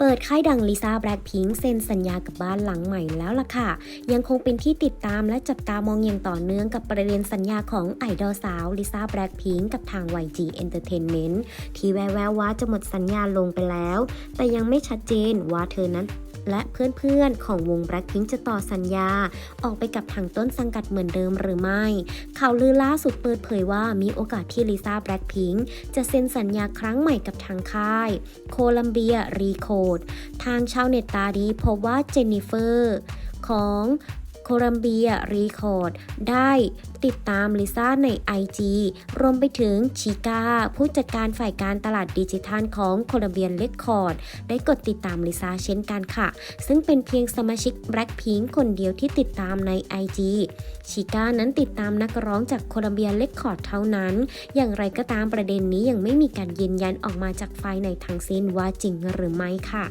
เปิดค่ายดังลิซ่าแบล็คพิงค์เซ็นสัญญากับบ้านหลังใหม่แล้วล่ะค่ะ ยังคงเป็นที่ติดตามและจับตามองอย่างต่อเนื่องกับประเด็นสัญญาของไอดอลสาวลิซ่าแบล็คพิงค์กับทาง YG Entertainment ที่แววๆว่าจะหมดสัญญาลงไปแล้ว แต่ยังไม่ชัดเจนว่าเธอนั้น และเพื่อนๆ ของวงแบล็คพิงจะต่อสัญญา ออกไปกับทางต้นสังกัดเหมือนเดิมหรือไม่ ข่าวลือล่าสุดเปิดเผยว่ามีโอกาสที่ลิซ่าแบล็คพิงค์จะเซ็นสัญญาครั้งใหม่กับทางค่าย โคลัมเบียรีโคดทางชาวเน็ตตาดีพบว่าเจนนิเฟอร์ของ โคลัมเบียรีคอร์ดได้ติดตามลิซ่าใน IG รวมไปถึงชิก้าผู้จัดการฝ่ายการตลาดดิจิทัลของโคลัมเบียเลคคอร์ดได้กดติดตามลิซ่าเช่นกันค่ะ ซึ่งเป็นเพียงสมาชิก Blackpink คนเดียวที่ติดตามใน IG ชิก้านั้นติดตามนักร้องจากโคลัมเบียเลคคอร์ดเท่านั้น อย่างไรก็ตามประเด็นนี้ยังไม่มีการยืนยันออกมาจากฝ่ายในทั้งสิ้นว่าจริงหรือไม่ค่ะ